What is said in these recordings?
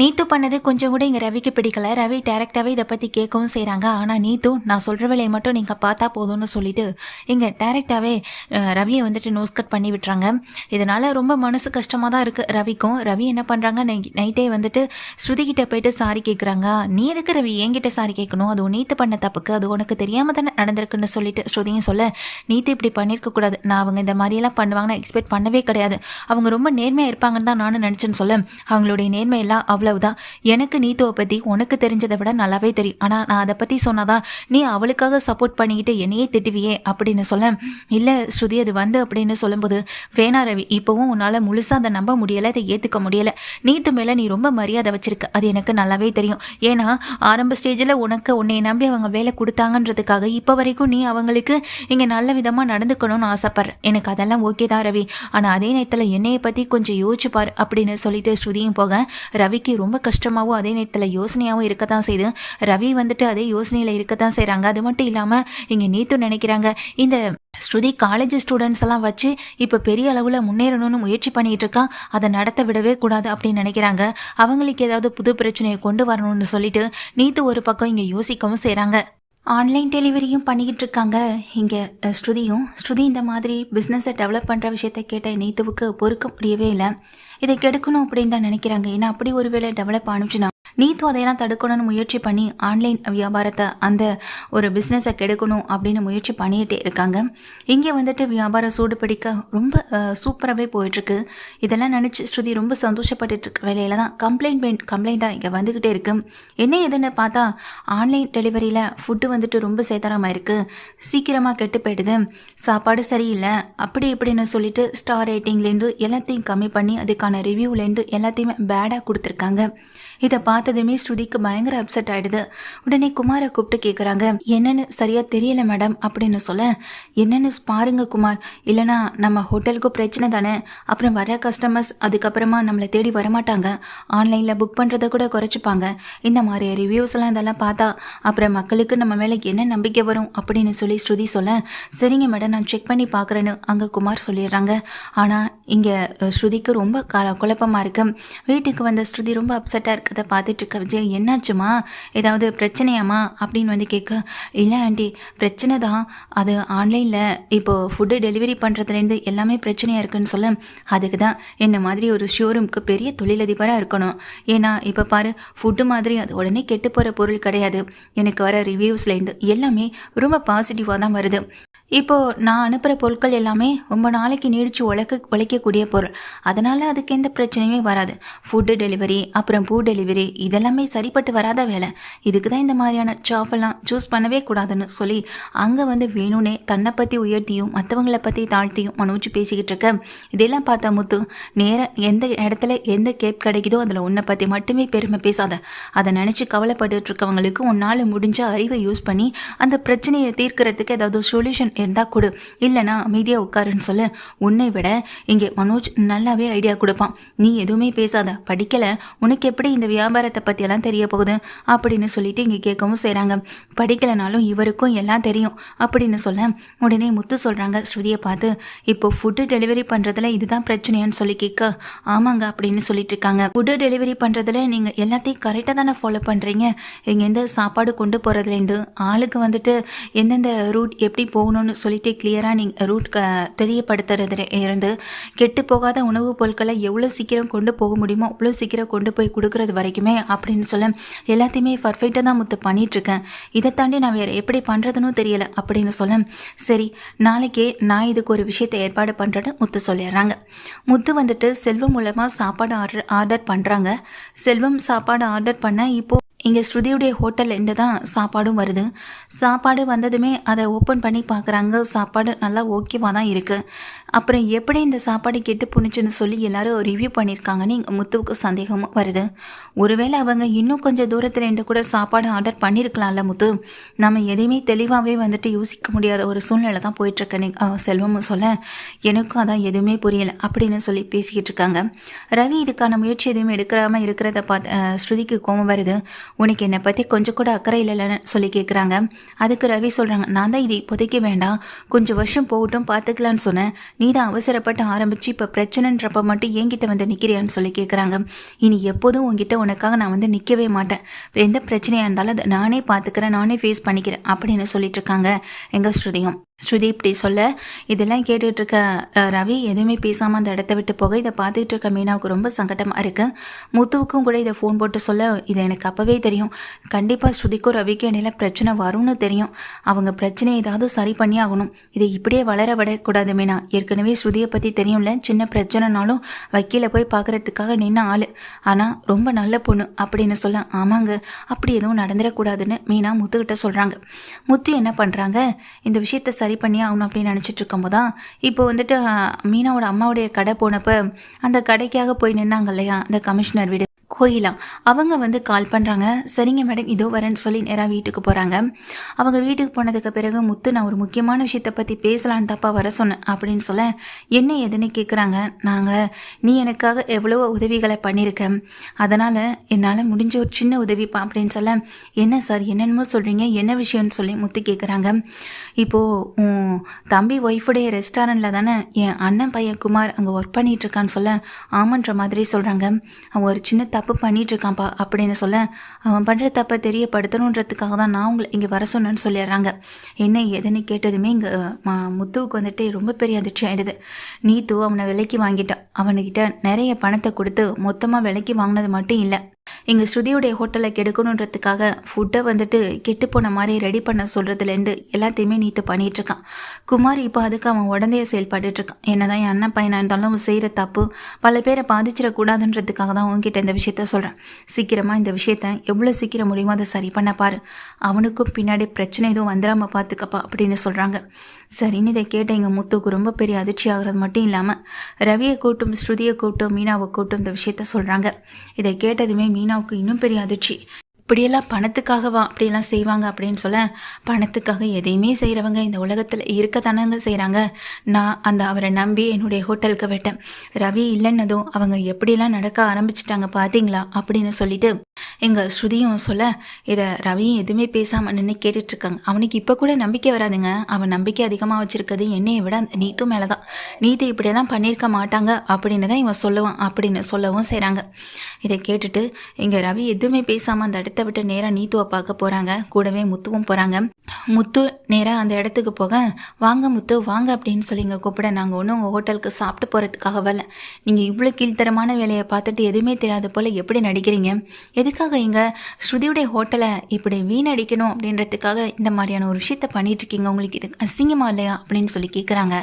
நீத்து பண்ணது கொஞ்சம் கூட இங்கே ரவிக்கு பிடிக்கல. ரவி டேரெக்டாகவே இதை பற்றி கேட்கவும் செய்கிறாங்க ஆனால் நீத்து நான் சொல்கிற வேலையை மட்டும் நீங்கள் பார்த்தா போதும்னு சொல்லிட்டு இங்கே டேரெக்டாகவே ரவியை வந்துட்டு நோஸ் கட் பண்ணி விட்டுறாங்க. இதனால் ரொம்ப மனசு கஷ்டமாக தான் இருக்குது ரவிக்கும். ரவி என்ன பண்ணுறாங்க நைட்டே வந்துட்டு ஸ்ருதி கிட்ட போயிட்டு சாரி கேட்குறாங்க நீ எதுக்கு ரவி? என்கிட்ட சாரி கேட்கணும். அது நீத்து பண்ண தப்புக்கு. அது உனக்கு தெரியாமல் தானே நடந்திருக்குன்னு சொல்லிட்டு ஸ்ருதியும் சொல்ல நீத்து இப்படி பண்ணியிருக்கக்கூடாது நான் அவங்க இந்த மாதிரியெல்லாம் பண்ணுவாங்கன்னு எக்ஸ்பெக்ட் பண்ணவே கிடையாது. அவங்க ரொம்ப நேர்மையாக இருப்பாங்கன்னு தான் நானும் நினச்சேன்னு சொல்ல. அவங்களுடைய நேர்மையெல்லாம் அவ்வளவுதான். எனக்கு நீத்துவை பற்றி உனக்கு தெரிஞ்சதை விட நல்லாவே தெரியும். ஆனால் நான் அதை பற்றி சொன்னாதான் நீ அவளுக்காக சப்போர்ட் பண்ணிக்கிட்டு என்னையே திட்டுவியே அப்படின்னு சொல்ல. இல்லை ஸ்ருதி அது வந்து அப்படின்னு சொல்லும்போது வேணா ரவி இப்போவும் உன்னால் முழுசாக அதை நம்ப முடியலை அதை ஏற்றுக்க முடியலை. நீத்து மேலே நீ ரொம்ப மரியாதை வச்சிருக்க. அது எனக்கு நல்லாவே தெரியும். ஏன்னா ஆரம்ப ஸ்டேஜில் உனக்கு உன்னை நம்பி அவங்க வேலை கொடுத்தாங்கன்றதுக்காக இப்போ வரைக்கும் நீ அவங்களுக்கு இங்கே நல்ல விதமாக நடந்துக்கணும்னு ஆசைப்படுற. எனக்கு அதெல்லாம் ஓகே தான் ரவி. ஆனால் அதே நேரத்தில் என்னையை பற்றி கொஞ்சம் யோசிச்சு பாரு அப்படின்னு சொல்லிட்டு ஸ்ருதியும் போக ரவிக்கு ரொம்ப கஷ்டமாகவும் அதே நேரத்தில் யோசனையாகவும் இருக்க தான் செய்யுது ரவி வந்துட்டு அதே யோசனையில் இருக்க தான் செய்கிறாங்க அது மட்டும் இல்லாமல் இங்கே நீத்து நினைக்கிறாங்க இந்த ஸ்ருதி காலேஜ் ஸ்டூடெண்ட்ஸ் எல்லாம் வச்சு இப்போ பெரிய அளவில் முன்னேறணும்னு முயற்சி பண்ணிட்டு இருக்கா அதை நடத்த விடவே கூடாது அப்படின்னு நினைக்கிறாங்க. அவங்களுக்கு ஏதாவது புது பிரச்சனையை கொண்டு வரணும்னு சொல்லிட்டு நீத்து ஒரு பக்கம் இங்கே யோசிக்கவும் செய்கிறாங்க ஆன்லைன் டெலிவரியும் பண்ணிக்கிட்டு இருக்காங்க இங்கே ஸ்ருதியும். ஸ்ருதி இந்த மாதிரி பிஸ்னஸை டெவலப் பண்ணுற விஷயத்த கேட்ட நேத்துவுக்கு பொறுக்க முடியவே இல்லை. இதை கெடுக்கணும் அப்படின்னு தான் நினைக்கிறாங்க. ஏன்னா அப்படி ஒருவேளை டெவலப் ஆனிச்சுன்னா நீத்தும் அதையெல்லாம் தடுக்கணும்னு முயற்சி பண்ணி ஆன்லைன் வியாபாரத்தை அந்த ஒரு பிஸ்னஸை கெடுக்கணும் அப்படின்னு முயற்சி பண்ணிகிட்டே இருக்காங்க. இங்கே வந்துட்டு வியாபாரம் சூடு பிடிக்க ரொம்ப சூப்பராகவே போயிட்டுருக்கு. இதெல்லாம் நினச்சி ஸ்ருதி ரொம்ப சந்தோஷப்பட்டுட்டு இருக்க வேலையில தான் கம்ப்ளைண்ட் கம்ப்ளைண்ட்டாக இங்கே வந்துக்கிட்டே இருக்கு. என்ன எதுன்னு பார்த்தா ஆன்லைன் டெலிவரியில் ஃபுட்டு வந்துட்டு ரொம்ப சேதாரமாக இருக்குது சீக்கிரமாக கெட்டு போயிடுது. சாப்பாடு சரியில்லை. அப்படி இப்படின்னு சொல்லிட்டு ஸ்டார் ரேட்டிங்லேருந்து எல்லாத்தையும் கம்மி பண்ணி அதுக்கான ரிவ்யூலேருந்து எல்லாத்தையுமே பேடாக கொடுத்துருக்காங்க. இதை பார்த்து பார்த்ததுமே ஸ்ருதிக்கு பயங்கர அப்செட் ஆயிடுது. உடனே குமாரை கூப்பிட்டு கேட்குறாங்க என்னன்னு சரியாக தெரியல மேடம் அப்படின்னு சொல்ல என்னன்னு பாருங்க குமார் இல்லைனா நம்ம ஹோட்டலுக்கு பிரச்சனை தானே அப்புறம் வர கஸ்டமர்ஸ் அதுக்கப்புறமா நம்மளை தேடி வரமாட்டாங்க. ஆன்லைனில் புக் பண்ணுறதை கூட குறைச்சிப்பாங்க. இந்த மாதிரி ரிவ்யூஸ் எல்லாம் இதெல்லாம் பார்த்தா அப்புறம் மக்களுக்கு நம்ம மேலே என்ன நம்பிக்கை வரும்? அப்படின்னு சொல்லி ஸ்ருதி சொல்ல சரிங்க மேடம் நான் செக் பண்ணி பார்க்குறேன்னு அங்கே குமார் சொல்லிடுறாங்க. ஆனால் இங்கே ஸ்ருதிக்கு ரொம்ப குழப்பமாக இருக்கு. வீட்டுக்கு வந்த ஸ்ருதி ரொம்ப அப்செட்டாக இருக்கிறத பார்த்துட்டு பார்த்துட்ருக்க விஜய் என்னாச்சுமா? ஏதாவது பிரச்சனையாமா? அப்படின்னு வந்து கேட்க இல்லை ஆண்டி பிரச்சனை தான். அது ஆன்லைனில் இப்போது ஃபுட்டு டெலிவரி பண்ணுறதுலேருந்து எல்லாமே பிரச்சனையாக இருக்குன்னு சொல்ல அதுக்கு தான் என்ன மாதிரி ஒரு ஷோரூம்க்கு பெரிய தொழிலதிபராக இருக்கணும். ஏன்னா இப்போ பாரு ஃபுட்டு மாதிரி அது உடனே கெட்டு போகிற பொருள் கிடையாது. எனக்கு வர ரிவ்யூஸ்லேருந்து எல்லாமே ரொம்ப பாசிட்டிவாக தான் வருது. இப்போது நான் அனுப்புகிற பொருட்கள் எல்லாமே ரொம்ப நாளைக்கு நீடிச்சு உழைக்க உழைக்கக்கூடிய பொருள். அதனால் அதுக்கு எந்த பிரச்சனையுமே வராது. ஃபுட்டு டெலிவரி அப்புறம் பூ டெலிவரி இதெல்லாமே சரிப்பட்டு வராத வேலை. இதுக்கு தான் இந்த மாதிரியான ஜாஃபெல்லாம் சூஸ் பண்ணவே கூடாதுன்னு சொல்லி அங்கே வந்து வேணும்னே தன்னை பற்றி உயர்த்தியும் மற்றவங்கள பற்றி தாழ்த்தியும் மனோஜ் பேசிக்கிட்டு இருக்க. இதெல்லாம் பார்த்தா முத்து நேராக எந்த இடத்துல எந்த கேப் கிடைக்குதோ அதில் உன்னை பற்றி மட்டுமே பெருமை பேசாத. அதை நினச்சி கவலைப்பட்டுட்டு இருக்கவங்களுக்கு உன்னால் முடிஞ்ச அறிவை யூஸ் பண்ணி அந்த பிரச்சனையை தீர்க்கிறதுக்கு ஏதாவது சொல்யூஷன் இருந்தால் கொடு. இல்லைனா அமைதியாக உட்காருன்னு சொல்ல. உன்னை விட இங்கே மனோஜ் நல்லாவே ஐடியா கொடுப்பான். நீ எதுவுமே பேசாத. படிக்கலை. உனக்கு எப்படி இந்த வியாபாரத்தை பற்றியெல்லாம் தெரிய போகுது? அப்படின்னு சொல்லிட்டு இங்கே கேட்கவும் செய்கிறாங்க படிக்கலைனாலும் இவருக்கும் எல்லாம் தெரியும். அப்படின்னு சொல்ல உடனே முத்து சொல்கிறாங்க ஸ்ருதியை பார்த்து. இப்போ ஃபுட்டு டெலிவரி பண்ணுறதுல இதுதான் பிரச்சனையான்னு சொல்லி கேட்க. ஆமாங்க அப்படின்னு சொல்லிட்டு இருக்காங்க. ஃபுட்டு டெலிவரி பண்ணுறதுல நீங்கள் எல்லாத்தையும் கரெக்டாக தானே ஃபாலோ பண்ணுறீங்க இங்கேருந்து சாப்பாடு கொண்டு போகிறதுலேருந்து ஆளுக்கு வந்துட்டு எந்தெந்த ரூட் எப்படி போகணும்னு சொல்லிட்டு கிளியராக நீங்கள் ரூட் க தெரியப்படுத்துறதுல இருந்து கெட்டு போகாத உணவுப் பொருட்களை எவ்வளோ சீக்கிரம் கொண்டு போக முடியுமோ அவ்வளோ சீக்கிரம் கொண்டு போய் கொடுக்கறது வரைக்குமே அப்படின்னு சொல்ல எல்லாத்தையுமே பர்ஃபெக்டாக தான் முத்து பண்ணிகிட்ருக்கேன் இதை தாண்டி நான் வேறு எப்படி பண்ணுறதுன்னு தெரியலை அப்படின்னு சொல்ல சரி நாளைக்கே நான் இதுக்கு ஒரு விஷயத்தை ஏற்பாடு பண்ணுறேன்னு முத்து சொல்லிடுறாங்க. முத்து வந்துட்டு செல்வம் மூலமாக சாப்பாடு ஆர்டர் ஆர்டர் பண்ணுறாங்க செல்வம் சாப்பாடு ஆர்டர் பண்ண இப்போது இங்கே ஸ்ருதியுடைய ஹோட்டல்லேருந்து தான் சாப்பாடும் வருது. சாப்பாடு வந்ததுமே அதை ஓப்பன் பண்ணி பார்க்குறாங்க சாப்பாடு நல்லா ஓகேவாக தான் இருக்குது அப்புறம் எப்படி இந்த சாப்பாடு கெட்டு போணுச்சுன்னு சொல்லி எல்லாரும் ரிவ்யூ பண்ணியிருக்காங்கன்னு இங்கே முத்துவுக்கு சந்தேகமும் வருது. ஒருவேளை அவங்க இன்னும் கொஞ்சம் தூரத்தில் இருந்து கூட சாப்பாடு ஆர்டர் பண்ணியிருக்கலாம்ல முத்து? நம்ம எதையுமே தெளிவாகவே வந்துட்டு யோசிக்க முடியாத ஒரு சூழ்நிலை தான் போயிட்டுருக்கேன்னு செல்வமும் சொல்ல. எனக்கும் அதான் எதுவுமே புரியலை அப்படின்னு சொல்லி பேசிக்கிட்டு இருக்காங்க. ரவி இதுக்கான முயற்சி எதுவுமே எடுக்காம இருக்கிறத பார்த்து ஸ்ருதிக்கு கோபம் வருது. உனக்கு என்னை பற்றி கொஞ்சம் கூட அக்கறை இல்லைன்னு சொல்லி கேட்குறாங்க அதுக்கு ரவி சொல்கிறாங்க நான் தான் இது இப்போதைக்கு வேண்டாம். கொஞ்சம் வருஷம் போகட்டும் பார்த்துக்கலான்னு சொன்னேன். நீ தான் அவசரப்பட்டு ஆரம்பித்து இப்போ பிரச்சனைன்றப்ப மட்டும் என்கிட்ட வந்து நிற்கிறியான்னு சொல்லி கேட்குறாங்க இனி எப்போதும் உங்ககிட்ட உனக்காக நான் வந்து நிற்கவே மாட்டேன். எந்த பிரச்சனையாக இருந்தாலும் அதை நானே பார்த்துக்கிறேன் நானே ஃபேஸ் பண்ணிக்கிறேன் அப்படின்னு சொல்லிட்டு இருக்காங்க எங்கள் ஸ்ருதியும். ஸ்ருதி இப்படி சொல்ல இதெல்லாம் கேட்டுட்ருக்க ரவி எதுவுமே பேசாமல் அந்த இடத்த விட்டு போக இதை பார்த்துட்டு இருக்க மீனாவுக்கு ரொம்ப சங்கடமாக இருக்குது முத்துவுக்கும் கூட இதை ஃபோன் போட்டு சொல்ல இது எனக்கு அப்போவே தெரியும். கண்டிப்பாக ஸ்ருதிக்கும் ரவிக்கும் இடையில பிரச்சனை வரும்னு தெரியும். அவங்க பிரச்சனையை ஏதாவது சரி பண்ணி ஆகணும். இதை இப்படியே வளர விடக்கூடாது மீனா. ஏற்கனவே ஸ்ருதியை பற்றி தெரியும்ல சின்ன பிரச்சனைனாலும் வக்கீலை போய் பார்க்கறதுக்காக நின்ன ஆள். ஆனால் ரொம்ப நல்ல பொண்ணு அப்படின்னு சொல்ல ஆமாங்க அப்படி எதுவும் நடந்துடக்கூடாதுன்னு மீனா முத்துக்கிட்ட சொல்கிறாங்க முத்து என்ன பண்ணுறாங்க இந்த விஷயத்த சரி பண்ணி ஆகணும் அப்படின்னு நினச்சிட்டு இருக்கும்போது தான் இப்போ வந்துட்டு மீனாவோட அம்மாவுடைய கடை போனப்போ அந்த கடைக்காக போய் நின்னாங்க இல்லையா? அந்த கமிஷனர் வீடு. கோயிலா அவங்க வந்து கால் பண்ணுறாங்க சரிங்க மேடம் இதோ வரேன்னு சொல்லி நேராக வீட்டுக்கு போகிறாங்க அவங்க வீட்டுக்கு போனதுக்கு பிறகு முத்து நான் ஒரு முக்கியமான விஷயத்தை பற்றி பேசலான்னு தப்பா வர சொன்னேன். அப்படின்னு சொல்ல என்ன எதுன்னு கேட்குறாங்க நாங்கள் நீ எனக்காக எவ்வளவோ உதவிகளை பண்ணியிருக்க அதனால் என்னால் முடிஞ்ச ஒரு சின்ன உதவி அப்படின்னு சொல்ல என்ன சார் என்னென்னமோ சொல்கிறீங்க என்ன விஷயம்னு சொல்லி முத்து கேட்குறாங்க இப்போது உன் தம்பி ஒய்ஃபுடைய ரெஸ்டாரண்ட்டில் தானே என் அண்ணன் பையன் குமார் அங்கே ஒர்க் பண்ணிகிட்ருக்கான்னு சொல்ல ஆமன்ற மாதிரி சொல்கிறாங்க அவன் ஒரு சின்ன தப்பு தப்பு பண்ணிகிட்ருக்கான்ப்பா அப்படின்னு சொல்ல அவன் பண்ணுற தப்பை தெரியப்படுத்தணுன்றதுக்காக தான் நான் உங்களை இங்கே வர சொன்னேன்னு சொல்லிடுறாங்க. என்ன ஏதுன்னு கேட்டதுமே இங்கே முத்துவுக்கு வந்துட்டு ரொம்ப பெரிய அதிர்ச்சி ஆகிடுது நீத்து அவனை விலைக்கு வாங்கிட்டான் அவனுக்கிட்ட நிறைய பணத்தை கொடுத்து மொத்தமாக விலைக்கு வாங்கினது மட்டும் இல்லை. எங்கள் ஸ்ருதியுடைய ஹோட்டலை கெடுக்கணுன்றதுக்காக ஃபுட்டை வந்துட்டு கெட்டு போன மாதிரி ரெடி பண்ண சொல்கிறதுலேருந்து எல்லாத்தையுமே நீத்து பண்ணிகிட்ருக்கான். இருக்கான் குமார் இப்போ அதுக்கு அவன் உடந்தைய செயல்பட்டுட்டு இருக்கான் என்னதான் என் அண்ணன் பையனாக இருந்தாலும் அவன் செய்கிற தப்பு பல பேரை பாதிச்சிடக்கூடாதுன்றதுக்காக தான் உன்கிட்ட இந்த விஷயத்த சொல்கிறேன். சீக்கிரமாக இந்த விஷயத்த எவ்வளோ சீக்கிரம் முடியுமோ அதை சரி பண்ண பாரு. அவனுக்கும் பின்னாடி பிரச்சனை எதுவும் வந்துடாமல் பார்த்துக்கப்பா அப்படின்னு சொல்கிறாங்க. சரின்னு இதை கேட்ட எங்கள் முத்துக்கு ரொம்ப பெரிய அதிர்ச்சி ஆகிறது மட்டும் இல்லாமல் ரவியை கூட்டும் ஸ்ருதியை கூட்டும் மீனாவை கூட்டும் இந்த விஷயத்த சொல்கிறாங்க. இதை கேட்டதுமே மீனாவுக்கு இன்னும் பெரிய அதிர்ச்சி. இப்படியெல்லாம் பணத்துக்காகவா அப்படியெல்லாம் செய்வாங்க அப்படின்னு சொல்ல பணத்துக்காக எதையுமே செய்கிறவங்க இந்த உலகத்தில் இருக்கத்தானங்க செய்கிறாங்க நான் அந்த அவரை நம்பி என்னுடைய ஹோட்டலுக்கு விட்டேன். ரவி இல்லைன்னதும் அவங்க எப்படியெல்லாம் நடக்க ஆரம்பிச்சிட்டாங்க பார்த்தீங்களா அப்படின்னு சொல்லிட்டு எங்கள் ஸ்ருதியும் சொல்ல இதை ரவியும் எதுவுமே பேசாமல் நின்று கேட்டுட்ருக்காங்க. அவனுக்கு இப்போ கூட நம்பிக்கை வராதுங்க. அவன் நம்பிக்கை அதிகமாக வச்சுருக்கிறது என்னையை விட அந்த நீத்தும் மேலே தான் நீத்து இப்படியெல்லாம் பண்ணியிருக்க மாட்டாங்க அப்படின்னு தான் இவன் சொல்லுவான் அப்படின்னு சொல்லவும் செய்கிறாங்க இதை கேட்டுட்டு இங்கே ரவி எதுவுமே பேசாமல் அந்த இடத்த விட்டு நேராக நீத்துவை பார்க்க போகிறாங்க கூடவே முத்துவும் போகிறாங்க முத்து நேராக அந்த இடத்துக்கு போக வாங்க முத்து வாங்க அப்படின்னு சொல்லி இங்கே கூப்பிட நாங்கள் ஒன்றும் உங்கள் ஹோட்டலுக்கு சாப்பிட்டு போகிறதுக்காக வரல. நீங்கள் இவ்வளோ கீழ்த்தரமான வேலையை பார்த்துட்டு எதுவுமே தெரியாத போல் எப்படி நடிக்கிறீங்க? எதுக்காக இங்கே ஸ்ருதியுடைய ஹோட்டலை இப்படி வீணடிக்கணும் அப்படின்றதுக்காக இந்த மாதிரியான ஒரு விஷயத்த பண்ணிகிட்ருக்கீங்க உங்களுக்கு இது அசிங்கமாக இல்லையா? அப்படின்னு சொல்லி கேட்குறாங்க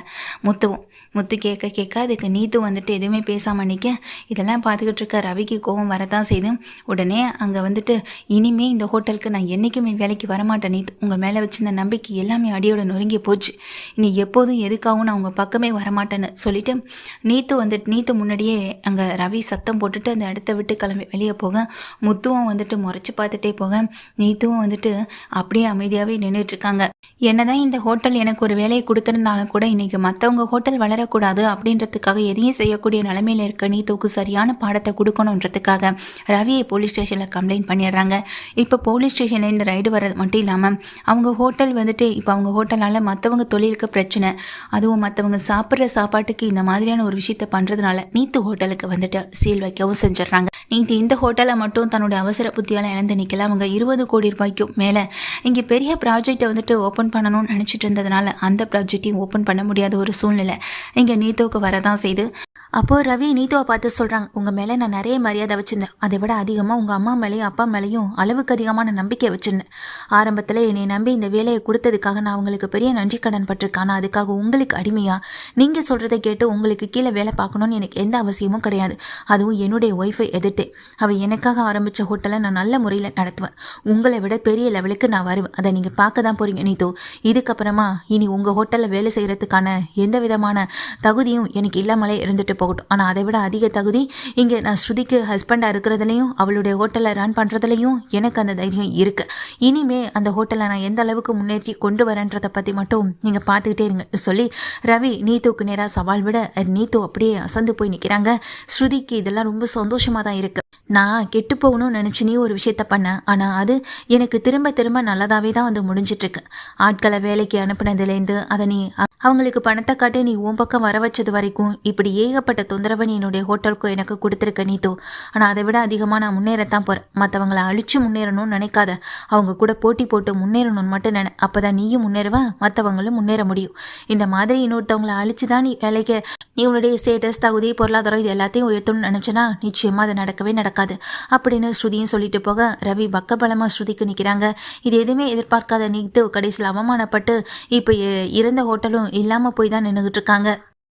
முத்துவும். முத்து கேட்க கேட்க அதுக்கு நீத்து வந்துட்டு எதுவுமே பேசாமல் நிற்க இதெல்லாம் பார்த்துக்கிட்டு இருக்க ரவிக்கு கோபம் வரதான் செய்து உடனே அங்கே வந்துட்டு இனிமே இந்த ஹோட்டலுக்கு நான் என்றைக்குமே வேலைக்கு வரமாட்டேன் நீத் உங்கள் மேலே வச்சிருந்த நம்பிக்கை எல்லாமே அடியோட நொறுங்கி போச்சு. இனி எப்போதும் எதுக்காகவும் நான் உங்கள் பக்கமே வரமாட்டேன்னு சொல்லிட்டு நீத்து வந்துட்டு நீத்து முன்னாடியே அங்கே ரவி சத்தம் போட்டுட்டு அந்த இடத்த விட்டு கிளம்பி வெளியே போக முத்துவும் வந்துட்டு முறைச்சி பார்த்துட்டே போக நீத்துவும் வந்துட்டு அப்படியே அமைதியாகவே நின்றுட்டுருக்காங்க என்ன என்னதான் இந்த ஹோட்டல் எனக்கு ஒரு வேலையை கொடுத்துருந்தாலும் கூட இன்னைக்கு மற்றவங்க ஹோட்டல் வளரக்கூடாது அப்படின்றதுக்காக எதையும் செய்யக்கூடிய நிலைமையில இருக்க நீத்துவுக்கு சரியான பாடத்தை கொடுக்கணுன்றதுக்காக ரவியை போலீஸ் ஸ்டேஷனில் கம்ப்ளைண்ட் பண்ணிடுறாங்க. இப்போ போலீஸ் ஸ்டேஷன்லேருந்து ரைடு வர்றது மட்டும் இல்லாமல் அவங்க ஹோட்டல் வந்துட்டு இப்போ அவங்க ஹோட்டலால் மற்றவங்க தொழிலுக்கு பிரச்சனை அதுவும் மற்றவங்க சாப்பிட்ற சாப்பாட்டுக்கு இந்த மாதிரியான ஒரு விஷயத்த பண்ணுறதுனால நீத்து ஹோட்டலுக்கு வந்துட்டு சீல் வைக்கவும் செஞ்சிடுறாங்க. நேற்று இந்த ஹோட்டலை மட்டும் தன்னுடைய அவசர புத்தியால் இழந்து நிற்கல அவங்க இருபது கோடி ரூபாய்க்கும் மேலே இங்கே பெரிய ப்ராஜெக்டை வந்துட்டு ஓப்பன் பண்ணணும்னு நினச்சிட்டு இருந்ததுனால அந்த ப்ராஜெக்டையும் ஓப்பன் பண்ண முடியாத ஒரு சூழ்நிலை இங்கே நீத்தோக்கு வரதான் செய்து. அப்போது ரவி நீத்துவை பார்த்து சொல்கிறாங்க உங்கள் மேலே நான் நிறைய மரியாதை வச்சுருந்தேன். அதை விட அதிகமாக உங்கள் அம்மா மேலேயும் அப்பா மேலேயும் அளவுக்கு அதிகமான நம்பிக்கை வச்சுருந்தேன். ஆரம்பத்தில் என்னை நம்பி இந்த வேலையை கொடுத்ததுக்காக நான் உங்களுக்கு பெரிய நன்றி கடன் பட்டிருக்கேன். ஆனால் அதுக்காக உங்களுக்கு அடிமையாக நீங்கள் சொல்கிறத கேட்டு உங்களுக்கு கீழே வேலை பார்க்கணுன்னு எனக்கு எந்த அவசியமும் கிடையாது. அதுவும் என்னுடைய ஒய்ஃபை எதிர்த்து அவள் எனக்காக ஆரம்பித்த ஹோட்டலை நான் நல்ல முறையில் நடத்துவேன். உங்களை விட பெரிய லெவலுக்கு நான் வருவேன். அதை நீங்கள் பார்க்க தான் போகிறீங்க நீத்தோ இதுக்கப்புறமா இனி உங்கள் ஹோட்டலில் வேலை செய்கிறதுக்கான எந்த விதமான தகுதியும் எனக்கு இல்லாமலே இருந்துட்டு போகட்டும். ஆனால் அதை விட அதிக தகுதி இங்கே நான் ஸ்ருதிக்கு ஹஸ்பண்டாக இருக்கிறதுலையும் அவளுடைய ஹோட்டலை ரன் பண்ணுறதுலையும் எனக்கு அந்த தைரியம் இருக்குது இனிமே அந்த ஹோட்டலை நான் எந்த அளவுக்கு முன்னேற்றி கொண்டு வரேன்றதை பற்றி மட்டும் நீங்கள் பார்த்துக்கிட்டே இருங்க. சொல்லி ரவி நீத்துக்கு நேராக சவால் விட நீத்து அப்படியே அசந்து போய் நிற்கிறாங்க ஸ்ருதிக்கு இதெல்லாம் ரொம்ப சந்தோஷமாக தான் இருக்குது pick நான் கெட்டு போகணும்னு நினச்சி நீ ஒரு விஷயத்த பண்ண. ஆனால் அது எனக்கு திரும்ப திரும்ப நல்லதாகவே தான் வந்து முடிஞ்சிட்ருக்கு. ஆட்களை வேலைக்கு அனுப்புனதுலேருந்து அதை நீ அவங்களுக்கு பணத்தை காட்டி நீ உன் பக்கம் வர வச்சது வரைக்கும் இப்படி ஏகப்பட்ட தொந்தரவை நீ என்னுடைய ஹோட்டலுக்கும் எனக்கு கொடுத்துருக்க நீத்தோ ஆனால் அதை விட அதிகமாக நான் முன்னேறத்தான் போகிறேன் மற்றவங்களை அழிச்சு முன்னேறணும்னு நினைக்காத. அவங்க கூட போட்டி போட்டு முன்னேறணும்னு மட்டும் நினை அப்போ தான் நீயும் முன்னேறுவ? மற்றவங்களும் முன்னேற முடியும். இந்த மாதிரி இன்னொருத்தவங்களை அழிச்சு தான் நீ வேலைக்கு நீ உன்னுடைய ஸ்டேட்டஸ் தகுதி பொருளாதாரம் இது எல்லாத்தையும் உயர்த்தணும்னு நினச்சனா நிச்சயமாக அது நடக்கவே நடக்காது. அப்படின்னு ஸ்ருதியும் சொல்லிட்டு போக ரவி பக்கபலமாக ஸ்ருதிக்கு நிற்கிறாங்க இது எதுவுமே எதிர்பார்க்காத நீத்து கடைசியில் அவமானப்பட்டு இப்போ இருந்த ஹோட்டலும் இல்லாமல் போய் தான் நின்றுக்கிட்டு இருக்காங்க.